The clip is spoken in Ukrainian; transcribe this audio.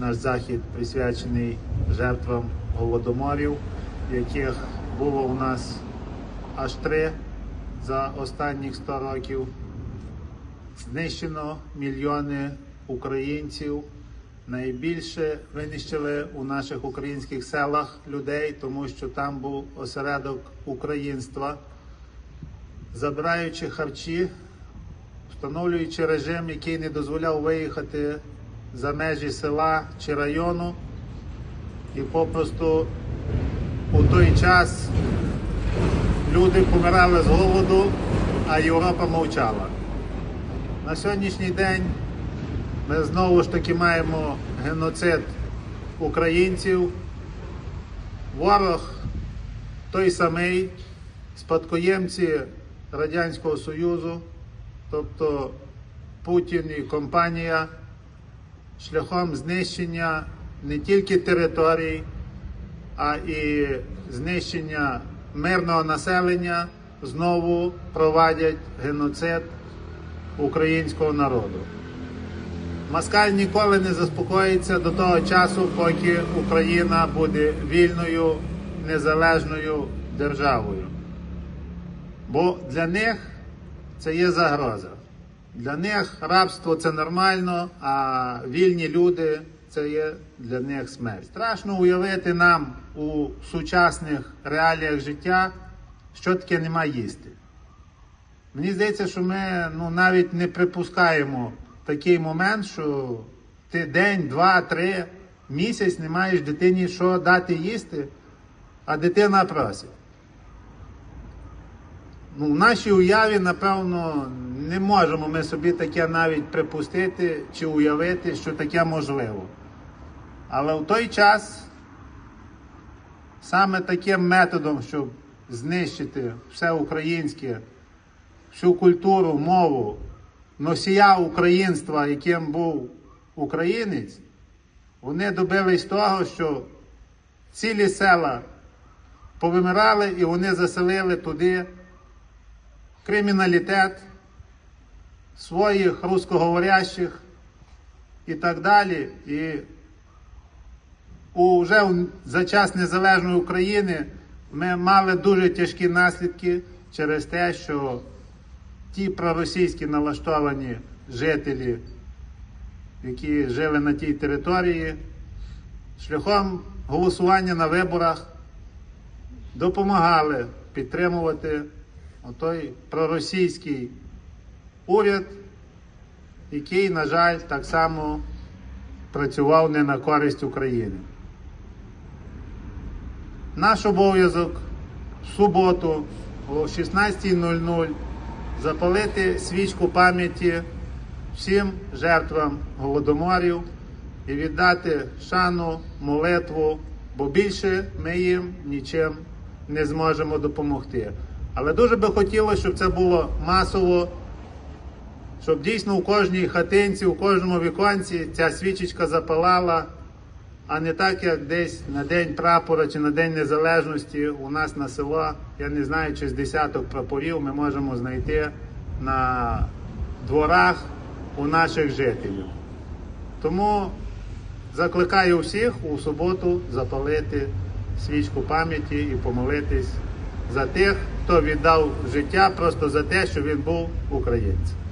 Наш захід присвячений жертвам голодоморів, яких було у нас аж три за останніх 100 років. Знищено мільйони українців. Найбільше винищили у наших українських селах людей, тому що там був осередок українства, забираючи харчі, встановлюючи режим, який не дозволяв виїхати за межі села чи району. І попросту у той час люди помирали з голоду, а Європа мовчала. На сьогоднішній день ми знову ж таки маємо геноцид українців. Ворог той самий, спадкоємці Радянського Союзу, тобто Путін і компанія, шляхом знищення не тільки територій, а і знищення мирного населення знову провадять геноцид українського народу. Москаль ніколи не заспокоїться до того часу, поки Україна буде вільною незалежною державою. Бо для них це є загроза. Для них рабство це нормально, а вільні люди це є для них смерть. Страшно уявити нам у сучасних реаліях життя, що таке нема їсти. Мені здається, що ми ну, навіть не припускаємо такий момент, що ти день, два, три, місяць не маєш дитині що дати їсти, а дитина просить. Ну, в нашій уяві, напевно, не можемо ми собі таке навіть припустити чи уявити, що таке можливо. Але в той час саме таким методом, щоб знищити все українське, всю культуру, мову, носія українства, яким був українець, вони добились того, що цілі села повимирали і вони заселили туди криміналітет своїх русскоговорящих і так далі. І вже за час незалежної України ми мали дуже тяжкі наслідки через те, що ті проросійські налаштовані жителі, які жили на тій території, шляхом голосування на виборах допомагали підтримувати отой проросійський уряд, який, на жаль, так само працював не на користь України. Наш обов'язок в суботу о 16.00 запалити свічку пам'яті всім жертвам голодоморів і віддати шану, молитву, бо більше ми їм нічим не зможемо допомогти. Але дуже би хотілося, щоб це було масово, щоб дійсно у кожній хатинці, у кожному віконці ця свічечка запалала, а не так, як десь на День прапора чи на День Незалежності у нас на село, я не знаю, чи з десяток прапорів ми можемо знайти на дворах у наших жителів. Тому закликаю всіх у суботу запалити свічку пам'яті і помолитись за тих, хто віддав життя просто за те, що він був українцем.